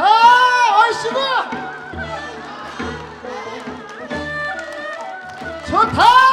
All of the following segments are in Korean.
아, 아이씨가 좋다.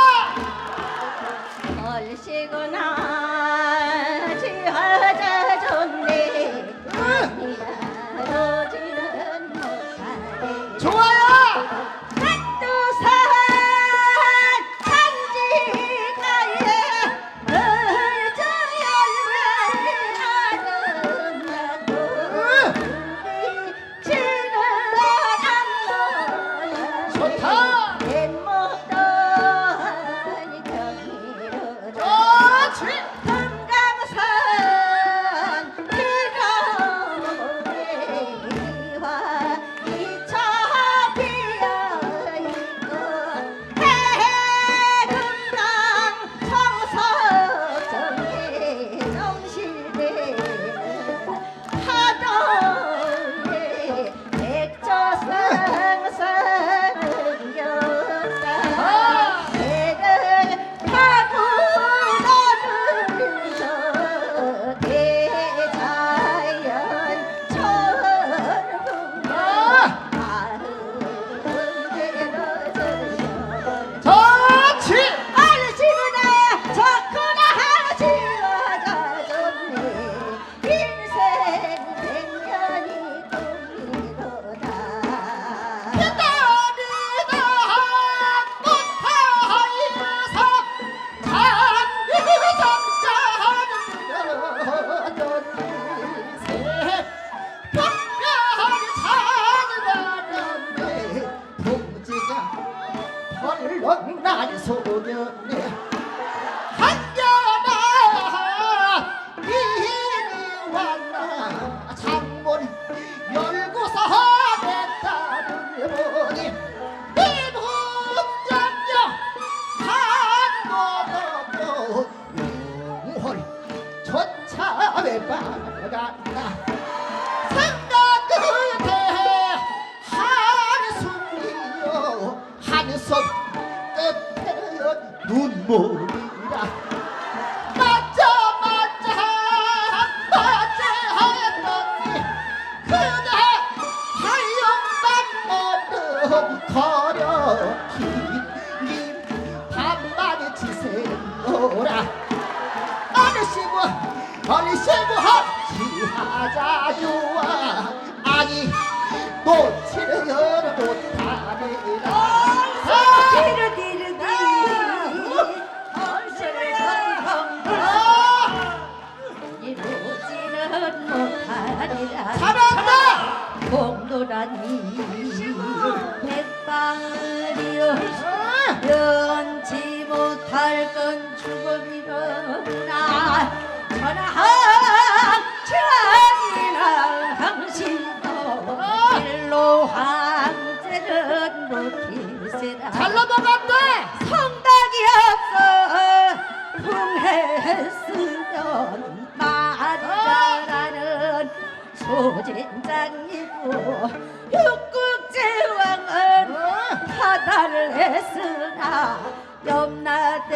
관세부합 하자주와. 아니 놓치는 여는 아! 못하리라. 잘한다! 공도라니 백발이여 아! 면치 못할 건 죽음이로나. 천하 천이나 당신도 일로 한제는 놓기세라 잘 넘어갔네 성당이 없어. 흥했으면 말이라는 소진장이고 육국제왕은 파다를 했으나 염라대왕은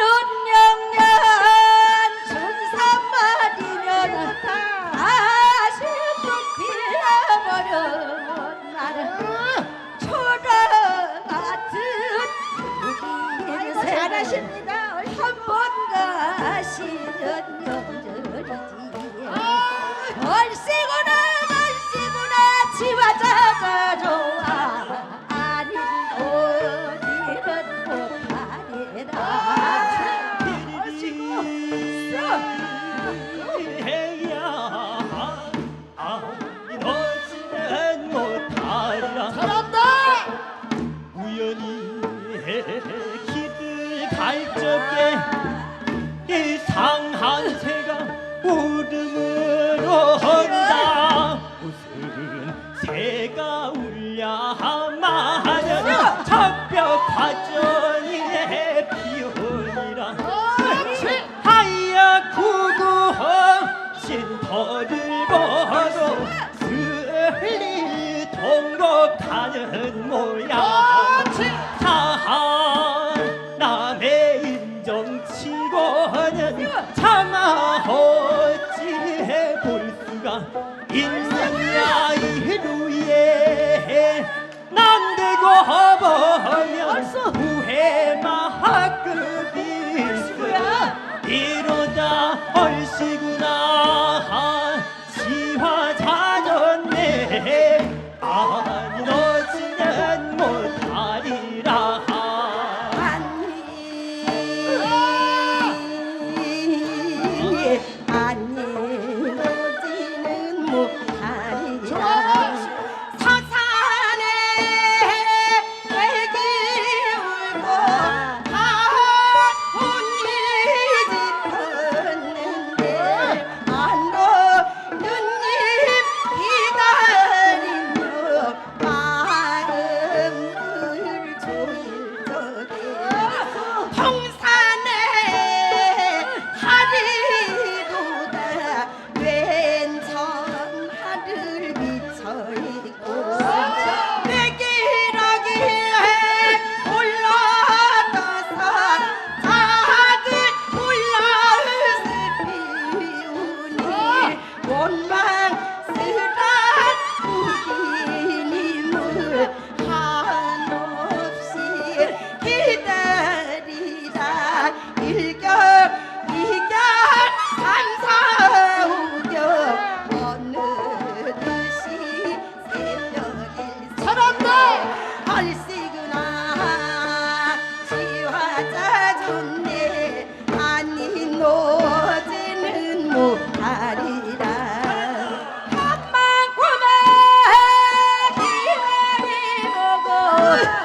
울려마는 적벽 화전이네 비혼이라. 하야 구구헌 신터를 벗어 슬리 동록하는 모양. 사한 남의 인정치고는 참아호 잡아버려 우회마 학급이 이로다 얼씨구 아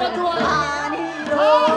아니요.